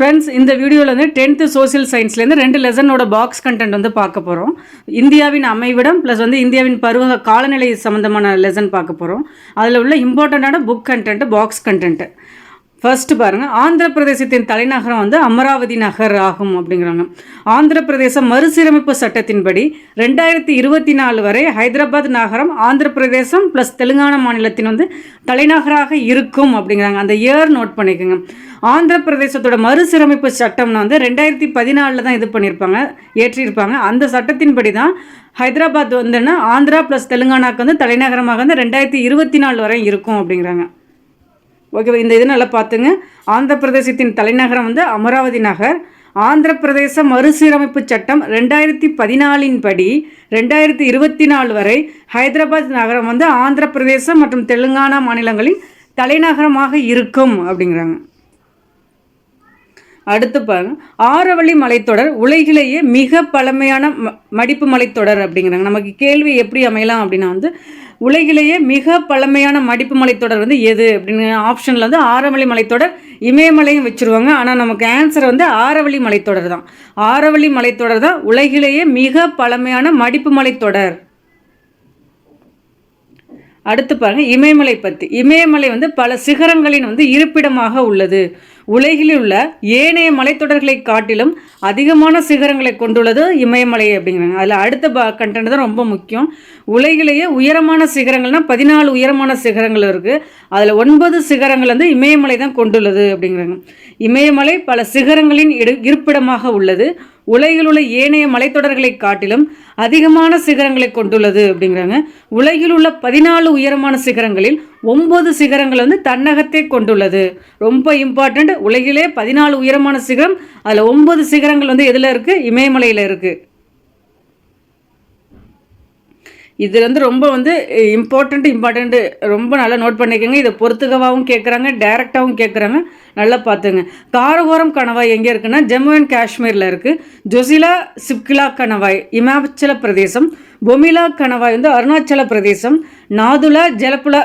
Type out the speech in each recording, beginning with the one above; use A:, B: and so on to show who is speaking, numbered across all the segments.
A: Friends இந்த வீடியோவில் வந்து டென்த்து சோசியல் சயின்ஸ்லேருந்து ரெண்டு லெசனோட பாக்ஸ் கண்டென்ட் வந்து பார்க்க போகிறோம் இந்தியாவின் அமைவிடம் ப்ளஸ் வந்து இந்தியாவின் பருவ காலநிலை சம்மந்தமான லெசன் பார்க்க போகிறோம் அதில் உள்ள இம்பார்ட்டண்ட்டான book content box content first பாருங்க ஆந்திர பிரதேசத்தின் தலைநகரம் வந்து அமராவதி நகர் ஆகும் அப்படிங்கிறாங்க. ஆந்திர பிரதேச மறுசீரமைப்பு சட்டத்தின்படி ரெண்டாயிரத்தி இருபத்தி நாலு வரை ஹைதராபாத் நகரம் ஆந்திர பிரதேசம் ப்ளஸ் தெலுங்கானா மாநிலத்தின் வந்து தலைநகராக இருக்கும் அப்படிங்கிறாங்க. அந்த இயர் நோட் பண்ணிக்கோங்க. ஆந்திர பிரதேசத்தோட மறுசீரமைப்பு சட்டம்னு வந்து ரெண்டாயிரத்தி பதினாலில் தான் இது பண்ணியிருப்பாங்க ஏற்றியிருப்பாங்க அந்த சட்டத்தின்படி தான் ஹைதராபாத் வந்துன்னா ஆந்திரா ப்ளஸ் தெலுங்கானாக்கு வந்து தலைநகரமாக வந்து ரெண்டாயிரத்தி இருபத்தி நாலு வரை இருக்கும் அப்படிங்கிறாங்க. ஓகேவா? இந்த இது நல்லா பார்த்துங்க. ஆந்திர பிரதேசத்தின் தலைநகரம் வந்து அமராவதி நகர். ஆந்திர பிரதேச மறுசீரமைப்பு சட்டம் ரெண்டாயிரத்தி பதினாலின் படி ரெண்டாயிரத்தி இருபத்தி நாலு வரை ஹைதராபாத் நகரம் வந்து ஆந்திர பிரதேசம் மற்றும் தெலுங்கானா மாநிலங்களின் தலைநகரமாக இருக்கும் அப்படிங்கிறாங்க. அடுத்து பாருங்க. ஆரவள்ளி மலைத்தொடர் உலகிலேயே மிக பழமையான ம மடிப்பு மலைத்தொடர் அப்படிங்கிறாங்க. நமக்கு கேள்வி எப்படி அமையலாம் அப்படின்னா வந்து உலகிலேயே மிக பழமையான மடிப்பு மலைத்தொடர் வந்து எது? அப்படின்னு ஆப்ஷனில் வந்து ஆரவழி மலைத்தொடர் இமயமலையும் வச்சுருவாங்க. ஆனால் நமக்கு ஆன்சர் வந்து ஆரவள்ளி மலைத்தொடர் தான். ஆரவழி மலைத்தொடர் தான் உலகிலேயே மிக பழமையான மடிப்பு மலைத்தொடர் அடுத்து பாருங்கள் இமயமலை பற்றி இமயமலை வந்து பல சிகரங்களின் வந்து இருப்பிடமாக உள்ளது. உலகில் உள்ள ஏனைய மலைத்தொடர்களை காட்டிலும் அதிகமான சிகரங்களை கொண்டுள்ளது இமயமலை அப்படிங்கிறாங்க. அதில் அடுத்த ப கண்டென்ட் தான் ரொம்ப முக்கியம். உலகிலேயே உயரமான சிகரங்கள்னால் பதினாலு உயரமான சிகரங்கள் இருக்குது அதில் ஒன்பது சிகரங்கள் வந்து இமயமலை தான் கொண்டுள்ளது அப்படிங்கிறாங்க. இமயமலை பல சிகரங்களின் இடு இருப்பிடமாக உள்ளது. உலகில் உள்ள ஏனைய மலைத்தொடர்களை காட்டிலும் அதிகமான சிகரங்களை கொண்டுள்ளது அப்படிங்கிறாங்க. உலகில் உள்ள பதினாலு உயரமான சிகரங்களில் ஒம்பது சிகரங்கள் வந்து தன்னகத்தை கொண்டுள்ளது. ரொம்ப இம்பார்ட்டண்ட் உலகிலே பதினாலு உயரமான சிகரம். அதில் ஒம்பது சிகரங்கள் வந்து எதில் இருக்குது இமயமலையில் இருக்குது இது வந்து ரொம்ப வந்து இம்பார்ட்டண்ட் இம்பார்ட்டண்ட்டு ரொம்ப நல்லா நோட் பண்ணிக்கோங்க. இதை பொறுத்துகவாகவும் கேட்குறாங்க டைரெக்டாகவும் கேட்குறாங்க நல்லா பார்த்துங்க. காரகோரம் கணவாய் எங்கே இருக்குன்னா ஜம்மு அண்ட் காஷ்மீரில் இருக்குது ஜொசிலா சிப்கிலா கணவாய் இமாச்சல பிரதேசம். பொமிலா கணவாய் வந்து அருணாச்சல பிரதேசம். நாதுலா ஜலப்புலா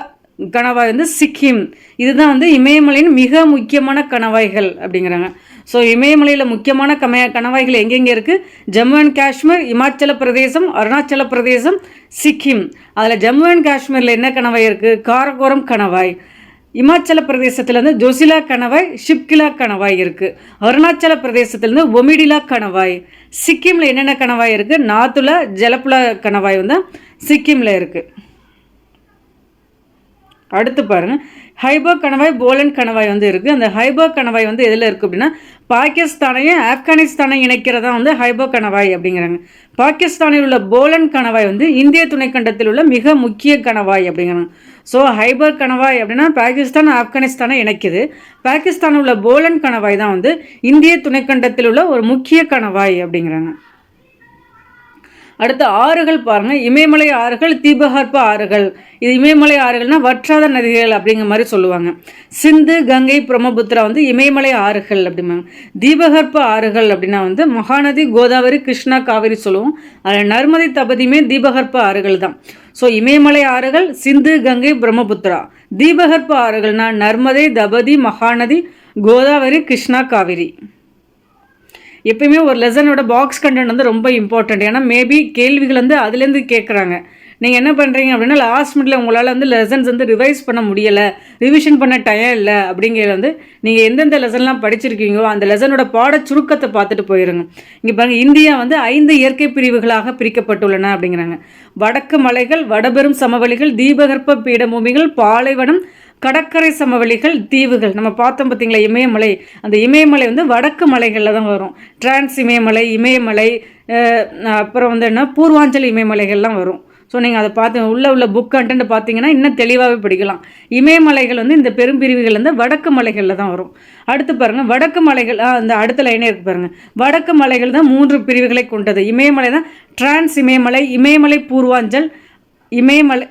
A: கணவாய் வந்து சிக்கிம். இதுதான் வந்து இமயமலையின் மிக முக்கியமான கணவாய்கள் அப்படிங்கிறாங்க. ஸோ இமயமலையில் முக்கியமான கம கணவாய்கள் எங்கெங்கே இருக்குது ஜம்மு அண்ட் காஷ்மீர் இமாச்சல பிரதேசம் அருணாச்சல பிரதேசம் சிக்கிம். அதில் ஜம்மு அண்ட் காஷ்மீரில் என்ன கணவாய் இருக்குது காரகோரம் கணவாய். இமாச்சல பிரதேசத்துலேருந்து ஜொசிலா கணவாய் ஷிப்கிலா கணவாய் இருக்குது அருணாச்சல பிரதேசத்துலேருந்து ஒமிடிலா கணவாய். சிக்கிமில் என்னென்ன கணவாய் இருக்குது நாத்துலா ஜலப்புலா கணவாய் வந்து சிக்கிமில் இருக்குது அடுத்து பாருங்கள் ஹைபா கணவாய் போலன் கணவாய் வந்து இருக்குது அந்த ஹைபா கணவாய் வந்து எதில் இருக்குது அப்படின்னா பாகிஸ்தானையும் ஆப்கானிஸ்தானையும் இணைக்கிறதா வந்து ஹைபா கணவாய் அப்படிங்கிறாங்க. பாகிஸ்தானில் உள்ள போலன் கணவாய் வந்து இந்திய துணைக்கண்டத்தில் உள்ள மிக முக்கிய கணவாய் அப்படிங்கிறாங்க. ஸோ ஹைபர் கணவாய் அப்படின்னா பாகிஸ்தான் ஆப்கானிஸ்தானை இணைக்குது. பாகிஸ்தானில் உள்ள போலன் கணவாய் தான் வந்து இந்திய துணைக்கண்டத்தில் உள்ள ஒரு முக்கிய கணவாய் அப்படிங்கிறாங்க. அடுத்து ஆறுகள் பாருங்கள் இமயமலை ஆறுகள் தீபகற்ப ஆறுகள். இது இமயமலை ஆறுகள்னால் வற்றாத நதிகள் அப்படிங்கிற மாதிரி சொல்லுவாங்க. சிந்து கங்கை பிரம்மபுத்திரா வந்து இமயமலை ஆறுகள் அப்படிம்பாங்க. தீபகற்ப ஆறுகள் அப்படின்னா வந்து மகாநதி கோதாவரி கிருஷ்ணா காவிரி சொல்லுவோம். அதில் நர்மதை தபதியுமே தீபகற்ப ஆறுகள் தான். ஸோ இமயமலை ஆறுகள் சிந்து கங்கை பிரம்மபுத்திரா. தீபகற்ப ஆறுகள்னா நர்மதை தபதி மகாநதி கோதாவரி கிருஷ்ணா காவிரி. எப்பயுமே ஒரு லெசனோட பாக்ஸ் கண்டென்ட் வந்து ரொம்ப இம்பார்ட்டண்ட் ஏன்னா மேபி கேள்விகள் வந்து அதுலேருந்து கேட்குறாங்க நீங்கள் என்ன பண்ணுறீங்க அப்படின்னா லாஸ்ட் மினிட்ல உங்களால் வந்து லெசன்ஸ் வந்து ரிவைஸ் பண்ண முடியலை ரிவிஷன் பண்ண டைம் இல்லை அப்படிங்கிறது வந்து நீங்கள் எந்தெந்த லெசன்லாம் படிச்சிருக்கீங்களோ அந்த லெசனோட பாட சுருக்கத்தை பார்த்துட்டு போயிருங்க. இங்கே பாருங்கள் இந்தியா வந்து ஐந்து இயற்கை பிரிவுகளாக பிரிக்கப்பட்டுள்ளன அப்படிங்கிறாங்க. வடக்கு மலைகள் வடபெரும் சமவெளிகள் தீபகற்ப பீடபூமிகள் பாலைவனம் கடற்கரை சமவெளிகள் தீவுகள். நம்ம பார்த்தோம் பார்த்தீங்களா இமயமலை. அந்த இமயமலை வந்து வடக்கு மலைகளில் தான் வரும். டிரான்ஸ் இமயமலை இமயமலை அப்புறம் வந்து என்ன பூர்வாஞ்சல் இமயமலைகள்லாம் வரும். ஸோ நீங்கள் அதை பார்த்து உள்ள உள்ள புக் கண்டென்ட் பார்த்தீங்கன்னா இன்னும் தெளிவாகவே படிக்கலாம். இமயமலைகள் வந்து இந்த பெரும்பிரிவுகள் வந்து வடக்கு மலைகளில் தான் வரும். அடுத்து பாருங்கள் வடக்கு மலைகள் அந்த அடுத்த லைனே இருக்குது பாருங்கள் வடக்கு மலைகள் தான் மூன்று பிரிவுகளை கொண்டது. இமயமலை தான் டிரான்ஸ் இமயமலை இமயமலை பூர்வாஞ்சல் இமயமலை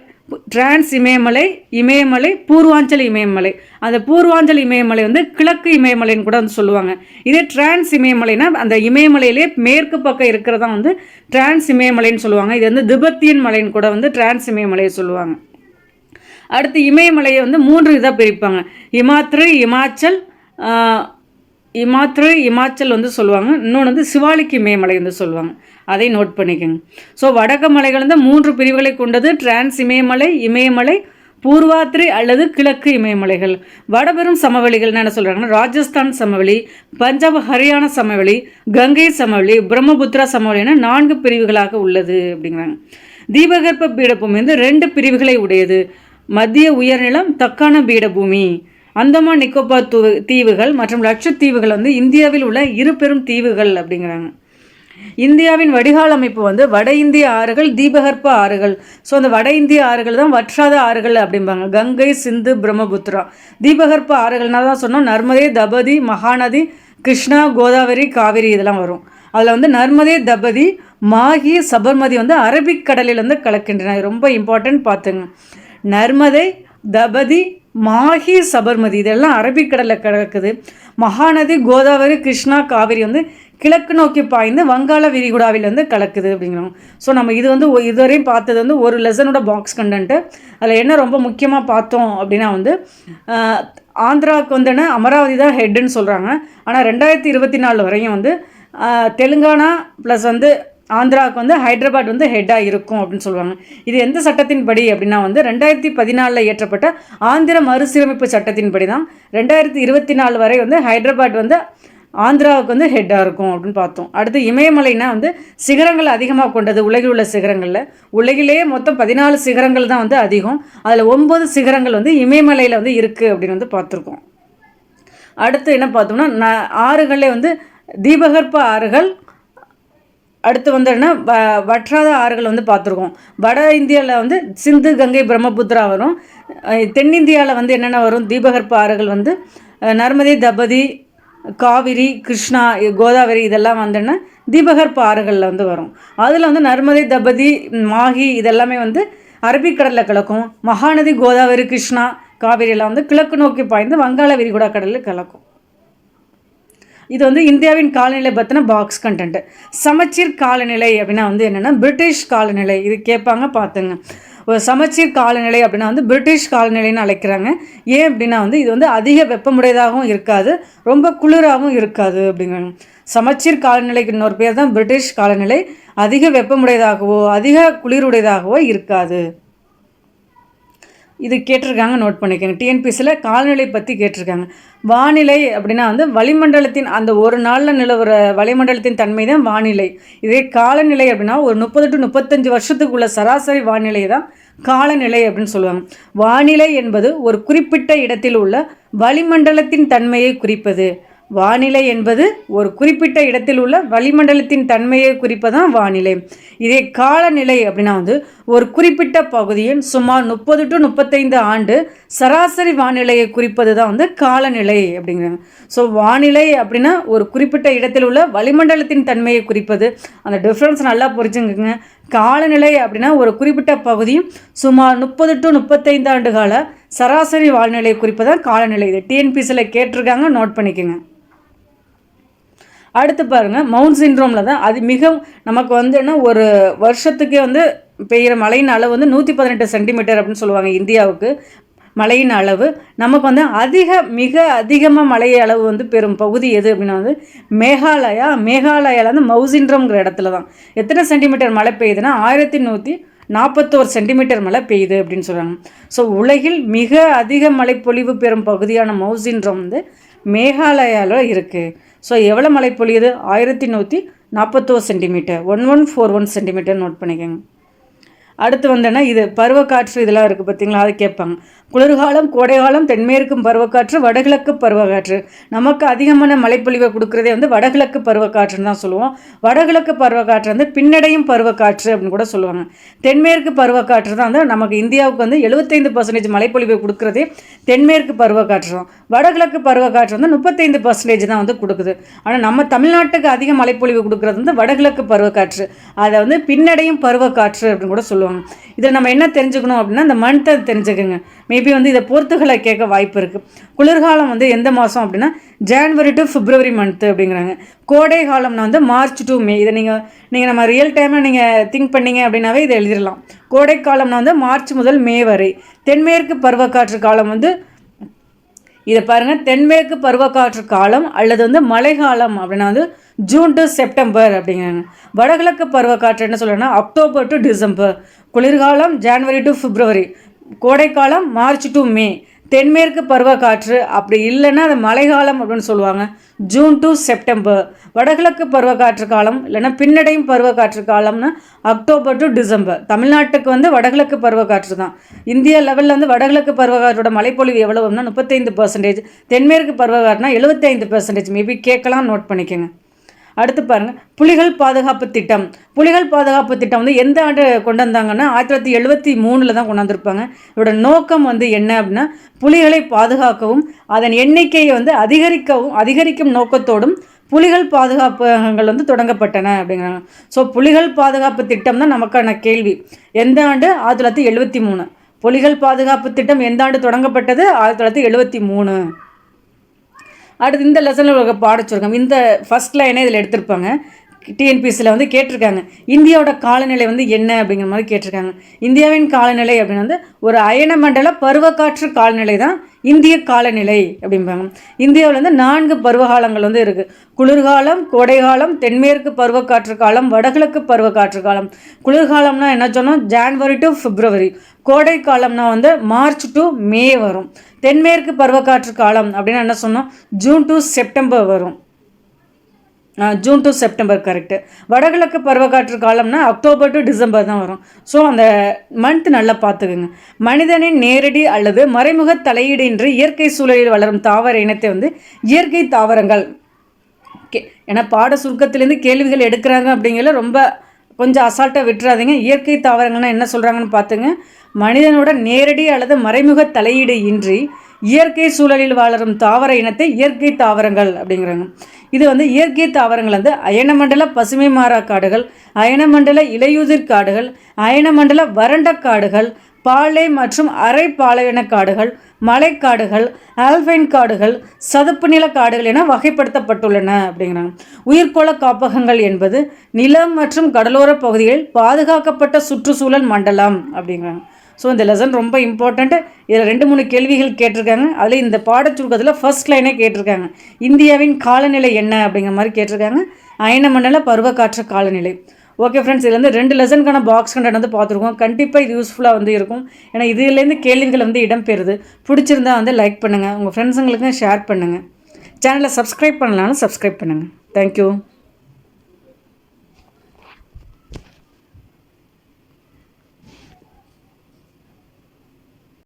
A: டிரான்ஸ் இமயமலை இமயமலை பூர்வாஞ்சல் இமயமலை அந்த பூர்வாஞ்சல் இமயமலை வந்து கிழக்கு இமயமலைன்னு கூட வந்து சொல்லுவாங்க. இதே டிரான்ஸ் இமயமலைனா அந்த இமயமலையிலே மேற்கு பக்கம் இருக்கிறதா வந்து டிரான்ஸ் இமயமலைன்னு சொல்லுவாங்க. இது வந்து திபெத்தியன் மலைன்னு கூட வந்து டிரான்ஸ் இமயமலையை சொல்லுவாங்க. அடுத்து இமயமலையை வந்து மூன்று இதாக பிரிப்பாங்க. இமாத்ரி இமாச்சல் இமாத்ரு இமாச்சல் வந்து சொல்லுவாங்க. இன்னொன்று வந்து சிவாலிக்கு இமயமலை வந்து சொல்லுவாங்க. அதை நோட் பண்ணிக்கோங்க. ஸோ வடக்கு மலைகள் வந்து மூன்று பிரிவுகளை கொண்டது. டிரான்ஸ் இமயமலை இமயமலை பூர்வாத்ரி அல்லது கிழக்கு இமயமலைகள் வடபெரும் சமவெளிகள்னு என்ன சொல்கிறாங்கன்னா ராஜஸ்தான் சமவெளி பஞ்சாப் ஹரியானா சமவெளி கங்கை சமவெளி பிரம்மபுத்திரா சமவெளின்னு நான்கு பிரிவுகளாக உள்ளது அப்படிங்கிறாங்க. தீபகற்ப பீடபூமி வந்து ரெண்டு பிரிவுகளை உடையது. மத்திய உயர்நிலம் தக்கான பீடபூமி. அந்தமான் நிக்கோபார் தீவுகள் மற்றும் லட்சத்தீவுகள் வந்து இந்தியாவில் உள்ள இரு பெரும் தீவுகள் அப்படிங்கிறாங்க. இந்தியாவின் வடிகால் அமைப்பு வந்து வட இந்திய ஆறுகள் தீபகற்ப ஆறுகள். ஸோ அந்த வட இந்திய ஆறுகள் தான் வற்றாத ஆறுகள் அப்படிம்பாங்க. கங்கை சிந்து பிரம்மபுத்திரா. தீபகற்ப ஆறுகள்னால் தான் சொன்னோம். நர்மதே தபதி மகாநதி கிருஷ்ணா கோதாவரி காவிரி இதெல்லாம் வரும். அதில் வந்து நர்மதே தபதி மாகி சபர்மதி வந்து அரபிக் கடலில் வந்து கலக்கின்றன. ரொம்ப இம்பார்ட்டன்ட் பார்த்துங்க. நர்மதை தபதி மாஹி சபர்மதி இதெல்லாம் அரபிக்கடலில் கிடக்குது. மகாநதி கோதாவரி கிருஷ்ணா காவிரி வந்து கிழக்கு நோக்கி பாய்ந்து வங்காள விரிகுடாவில் வந்து கலக்குது அப்படிங்கிறோம் ஸோ நம்ம இது வந்து இதுவரையும் பார்த்தது வந்து ஒரு லெசனோட பாக்ஸ் கண்டென்ட்டு அதில் என்ன ரொம்ப முக்கியமாக பார்த்தோம் அப்படின்னா வந்து ஆந்திராவுக்கு வந்துன்னு அமராவதி தான் ஹெட்டுன்னு சொல்கிறாங்க ஆனால் ரெண்டாயிரத்தி இருபத்தி நாலு வரையும் வந்து தெலுங்கானா ப்ளஸ் வந்து ஆந்திராவுக்கு வந்து ஹைதராபாத் வந்து ஹெட்டாக இருக்கும் அப்படின்னு சொல்லுவாங்க. இது எந்த சட்டத்தின் படி அப்படின்னா வந்து ரெண்டாயிரத்தி பதினாலில் இயற்றப்பட்ட ஆந்திர மறுசீரமைப்பு சட்டத்தின்படி தான். ரெண்டாயிரத்தி இருபத்தி நாலு வரை வந்து ஹைதராபாத் வந்து ஆந்திராவுக்கு வந்து ஹெட்டாக இருக்கும் அப்படின்னு பார்த்தோம். அடுத்து இமயமலைனா வந்து சிகரங்கள் அதிகமாக கொண்டது உலகில் உள்ள சிகரங்களில். உலகிலேயே மொத்தம் பதினாலு சிகரங்கள் தான் வந்து அதிகம். அதில் ஒம்பது சிகரங்கள் வந்து இமயமலையில் வந்து இருக்குது அப்படின்னு வந்து பார்த்துருக்கோம். அடுத்து என்ன பார்த்தோம்னா ந ஆறுகளே வந்து தீபகற்ப ஆறுகள் அடுத்து வந்து என்ன வற்றாத ஆறுகள் வந்து பார்த்துருக்கோம். வட இந்தியாவில் வந்து சிந்து கங்கை பிரம்மபுத்திரா வரும். தென்னிந்தியாவில் வந்து என்னென்ன வரும்? தீபகற்ப ஆறுகள் வந்து நர்மதி தபதி காவிரி கிருஷ்ணா கோதாவரி இதெல்லாம் வந்துன்னா தீபகற்ப ஆறுகளில் வந்து வரும். அதில் வந்து நர்மதை தபதி மாகி இதெல்லாமே வந்து அரபிக்கடலில் கலக்கும் மகாநதி கோதாவரி கிருஷ்ணா காவிரியெல்லாம் வந்து கிழக்கு நோக்கி பாய்ந்து வங்காள விரிகுடா கடலில் கலக்கும் இது வந்து இந்தியாவின் காலநிலை பற்றின பாக்ஸ் கண்டென்ட் சமச்சீர் காலநிலை அப்படின்னா வந்து என்னென்னா பிரிட்டிஷ் காலநிலை. இது கேட்பாங்க பார்த்துங்க. ஒரு சமச்சீர் காலநிலை அப்படின்னா வந்து பிரிட்டிஷ் காலநிலைன்னு அழைக்கிறாங்க. ஏன் அப்படின்னா வந்து இது வந்து அதிக வெப்பமுடையதாகவும் இருக்காது ரொம்ப குளிராகவும் இருக்காது அப்படிங்கிறாங்க. சமச்சீர் காலநிலைக்கு இன்னொரு பேர் தான் பிரிட்டிஷ் காலநிலை. அதிக வெப்பமுடையதாகவோ அதிக குளிருடையதாகவோ இருக்காது. இது கேட்டிருக்காங்க நோட் பண்ணிக்கோங்க. டிஎன்பிசியில் காலநிலை பற்றி கேட்டிருக்காங்க. வானிலை அப்படின்னா வந்து வளிமண்டலத்தின் அந்த ஒரு நாளில் நிலவுற வளிமண்டலத்தின் தன்மை தான் வானிலை. இதே காலநிலை அப்படின்னா ஒரு முப்பது டு முப்பத்தஞ்சு வருஷத்துக்குள்ள சராசரி வானிலை தான் காலநிலை அப்படின்னு சொல்லுவாங்க. வானிலை என்பது ஒரு குறிப்பிட்ட இடத்தில் உள்ள வளிமண்டலத்தின் தன்மையை குறிப்பது. வானிலை என்பது ஒரு குறிப்பிட்ட இடத்தில் உள்ள வளிமண்டலத்தின் தன்மையை குறிப்பதான் வானிலை. இதே காலநிலை அப்படின்னா வந்து ஒரு குறிப்பிட்ட பகுதியின் சுமார் முப்பது டு முப்பத்தைந்து ஆண்டு சராசரி வானிலையை குறிப்பது தான் வந்து காலநிலை அப்படிங்கிறாங்க. ஸோ வானிலை அப்படின்னா ஒரு குறிப்பிட்ட இடத்தில் உள்ள வளிமண்டலத்தின் தன்மையை குறிப்பது. அந்த டிஃப்ரென்ஸ் நல்லா புரிஞ்சுங்க காலநிலை அப்படின்னா ஒரு குறிப்பிட்ட பகுதியும் சுமார் முப்பது டு முப்பத்தைந்து ஆண்டு கால சராசரி வானிலையை குறிப்பதான் காலநிலை. இது டிஎன்பிசியில் கேட்டிருக்காங்க நோட் பண்ணிக்கோங்க. அடுத்து பாருங்கள் மவுண்ட் சின்ரோமில் தான் அது மிகவும் நமக்கு வந்து என்ன ஒரு வருஷத்துக்கே வந்து பெய்கிற மழையின் அளவு வந்து நூற்றி பதினெட்டு சென்டிமீட்டர் அப்படின்னு சொல்லுவாங்க இந்தியாவுக்கு. மழையின் அளவு. நமக்கு வந்து அதிக மிக அதிகமாக மழை அளவு வந்து பெறும் பகுதி எது அப்படின்னா வந்து மேகாலயா மேகாலயாவில் வந்து மவுசின்ட்ரம்ங்கிற இடத்துல தான். எத்தனை சென்டிமீட்டர் மழை பெய்யுதுன்னா ஆயிரத்தி நூற்றி நாற்பத்தோரு சென்டிமீட்டர் மழை பெய்யுது அப்படின்னு சொல்கிறாங்க ஸோ உலகில் மிக அதிக மழைப்பொழிவு பெறும் பகுதியான மவுசின்ட்ரம் வந்து மேகாலயாவில் இருக்குது ஸோ எவ்வளோ மழை பொழியுது? ஆயிரத்தி நூற்றி நாற்பத்தோரு centimetre. One one four one centimetre note பண்ணிக்கோங்க. அடுத்து வந்தேன்னா இது பருவக்காற்று இதெல்லாம் இருக்குது பார்த்தீங்களா அதை கேட்பாங்க. குளிர்காலம் கோடைகாலம் தென்மேற்கும் பருவக்காற்று வடகிழக்கு பருவக்காற்று. நமக்கு அதிகமான மழைப்பொழிவை கொடுக்குறதே வந்து வடகிழக்கு பருவக்காற்றுன்னு தான் சொல்லுவோம். வடகிழக்கு பருவக்காற்று வந்து பின்னடையும் பருவக்காற்று அப்படின்னு கூட சொல்லுவாங்க. தென்மேற்கு பருவக்காற்று தான் வந்து நமக்கு இந்தியாவுக்கு வந்து எழுபத்தைந்து பர்சன்டேஜ் மழைப்பொழிவை கொடுக்குறதே தென்மேற்கு பருவக்காற்று தான். வடகிழக்கு பருவக்காற்று வந்து முப்பத்தைந்து பர்சன்டேஜ் தான் வந்து கொடுக்குது. ஆனால் நம்ம தமிழ்நாட்டுக்கு அதிக மழைப்பொழிவு கொடுக்குறது வந்து வடகிழக்கு பருவக்காற்று. அதை வந்து பின்னடையும் பருவக்காற்று அப்படின்னு கூட சொல்லுவாங்க. சொல்லுவாங்க. இதில் நம்ம என்ன தெரிஞ்சுக்கணும் அப்படின்னா இந்த மந்த்தை தெரிஞ்சுக்கோங்க. மேபி வந்து இதை பொறுத்துகளை கேட்க வாய்ப்பு இருக்குது குளிர்காலம் வந்து எந்த மாதம் அப்படின்னா ஜான்வரி டு பிப்ரவரி மந்த்து அப்படிங்கிறாங்க. கோடை காலம்னா வந்து மார்ச் டு மே இதை நீங்கள் நீங்கள் நம்ம ரியல் டைமில் நீங்கள் திங்க் பண்ணீங்க அப்படின்னாவே இதை எழுதிடலாம். கோடை காலம்னா வந்து மார்ச் முதல் மே வரை. தென்மேற்கு பருவக்காற்று காலம் வந்து இதை பாருங்கள் தென்மேற்கு பருவக்காற்று காலம் அல்லது வந்து மழைக்காலம் அப்படின்னா வந்து ஜூன் டு செப்டம்பர் அப்படிங்கிறாங்க. வடகிழக்கு பருவக்காற்று என்ன சொல்கிறேன்னா அக்டோபர் டு டிசம்பர் குளிர்காலம் ஜான்வரி டு பிப்ரவரி கோடைக்காலம் மார்ச் டு மே தென்மேற்கு பருவக்காற்று அப்படி இல்லைன்னா அது மழைக்காலம் அப்படின்னு சொல்லுவாங்க. ஜூன் டு செப்டம்பர் வடகிழக்கு பருவக்காற்று காலம் இல்லைன்னா பின்னடையும் பருவக்காற்று காலம்னு அக்டோபர் டு டிசம்பர் தமிழ்நாட்டுக்கு வந்து வடகிழக்கு பருவக்காற்று தான். இந்தியா லெவலில் வந்து வடகிழக்கு பருவக்காற்றோட மழைப்பொழிவு எவ்வளவுன்னா முப்பத்தைந்து பர்சன்டேஜ் தென்மேற்கு பருவக்காற்றுனா எழுபத்தைந்து பர்சன்டேஜ் மேபி கேட்கலாம் நோட் பண்ணிக்கோங்க. அடுத்து பாருங்கள் புலிகள் பாதுகாப்பு திட்டம். புலிகள் பாதுகாப்பு திட்டம் வந்து எந்த ஆண்டு கொண்டு வந்தாங்கன்னா ஆயிரத்தி தொள்ளாயிரத்தி எழுபத்தி மூணில் தான் கொண்டாந்துருப்பாங்க. இதோட நோக்கம் வந்து என்ன அப்படின்னா புலிகளை பாதுகாக்கவும் அதன் எண்ணிக்கையை வந்து அதிகரிக்கவும் அதிகரிக்கும் நோக்கத்தோடும் புலிகள் பாதுகாப்புகள் வந்து தொடங்கப்பட்டன அப்படிங்கிறாங்க. ஸோ புலிகள் பாதுகாப்பு திட்டம் தான் நமக்கான கேள்வி. எந்த ஆண்டு? ஆயிரத்தி தொள்ளாயிரத்தி எழுபத்தி மூணு. புலிகள் பாதுகாப்பு திட்டம் எந்த ஆண்டு தொடங்கப்பட்டது? ஆயிரத்தி தொள்ளாயிரத்தி எழுபத்தி மூணு. அடுத்து இந்த லெசனில் ஒரு பாடச்சிருக்கோம் இந்த ஃபஸ்ட் லைனே இதில் எடுத்திருப்பாங்க. டிஎன்பிசியில் வந்து கேட்டிருக்காங்க. இந்தியாவோட காலநிலை வந்து என்ன அப்படிங்கிற மாதிரி கேட்டிருக்காங்க. இந்தியாவின் காலநிலை அப்படின்னு வந்து ஒரு அயனமண்டல பருவக்காற்று காலநிலை தான் இந்திய காலநிலை அப்படிம்பாங்க. இந்தியாவில் வந்து நான்கு பருவகாலங்கள் வந்து இருக்குது குளிர்காலம் கோடைகாலம் தென்மேற்கு பருவக்காற்று காலம் வடகிழக்கு பருவக்காற்று காலம். குளிர்காலம்னா என்ன சொன்னோம்? ஜான்வரி டு பிப்ரவரி கோடை காலம்னா வந்து மார்ச் டு மே வரும். தென்மேற்கு பருவக்காற்று காலம் அப்படின்னு என்ன சொன்னோம்? ஜூன் டு செப்டம்பர் வரும். ஜூன் டு செப்டம்பர் கரெக்டு வடகிழக்கு பருவக்காற்று காலம்னா அக்டோபர் டு டிசம்பர் தான் வரும். ஸோ அந்த மந்த் நல்லா பார்த்துக்குங்க. மனிதனின் நேரடி அல்லது மறைமுக தலையீடின்றி இயற்கை சூழலில் வளரும் தாவர இனத்தை வந்து இயற்கை தாவரங்கள். கே ஏன்னா பாட சுருக்கத்திலேருந்து கேள்விகள் எடுக்கிறாங்க அப்படிங்கிற ரொம்ப கொஞ்சம் அசால்ட்டாக விட்டுறாதீங்க. இயற்கை தாவரங்கள்னா என்ன சொல்கிறாங்கன்னு பார்த்துங்க. மனிதனோட நேரடி அல்லது மறைமுக தலையீடு இன்றி இயற்கை சூழலில் வளரும் தாவர இனத்தை இயற்கை தாவரங்கள் அப்படிங்கிறாங்க. இது வந்து இயற்கை தாவரங்கள் வந்து அயனமண்டல பசுமை மாறா காடுகள் அயனமண்டல இலையுதிர் காடுகள் அயனமண்டல வறண்ட காடுகள் பாலை மற்றும் அரை பாலைவன காடுகள் மலைக்காடுகள் ஆல்பைன் காடுகள் சதுப்பு நில காடுகள் என வகைப்படுத்தப்பட்டுள்ளன அப்படிங்கிறாங்க. உயிர்கோள காப்பகங்கள் என்பது நிலம் மற்றும் கடலோர பகுதிகளில் பாதுகாக்கப்பட்ட சுற்றுச்சூழல் மண்டலம் அப்படிங்கிறாங்க. ஸோ இந்த லெசன் ரொம்ப இம்பார்ட்டண்ட்டு இதில் ரெண்டு மூணு கேள்விகள் கேட்டிருக்காங்க. அதில் இந்த பாடச்சுருக்கத்தில் ஃபர்ஸ்ட் லைனே கேட்டிருக்காங்க. இந்தியாவின் காலநிலை என்ன அப்படிங்கிற மாதிரி கேட்டிருக்காங்க. அயனமண்டல பருவக்காற்று காலநிலை. ஓகே ஃப்ரெண்ட்ஸ் இதுலேருந்து ரெண்டு லெசனுக்கான பாக்ஸ் கண்டென்ட் வந்து பார்த்துருக்கோம். கண்டிப்பாக இது யூஸ்ஃபுல்லாக வந்து இருக்கும். ஏன்னா இதுலேருந்து கேள்விகள் வந்து இடம்பெறுது. பிடிச்சிருந்தா வந்து லைக் பண்ணுங்கள் உங்கள் ஃப்ரெண்ட்ஸுங்களுக்கும் ஷேர் பண்ணுங்கள் சேனலை சப்ஸ்கிரைப் பண்ணலாம்னு சப்ஸ்கிரைப் பண்ணுங்கள் தேங்க்யூ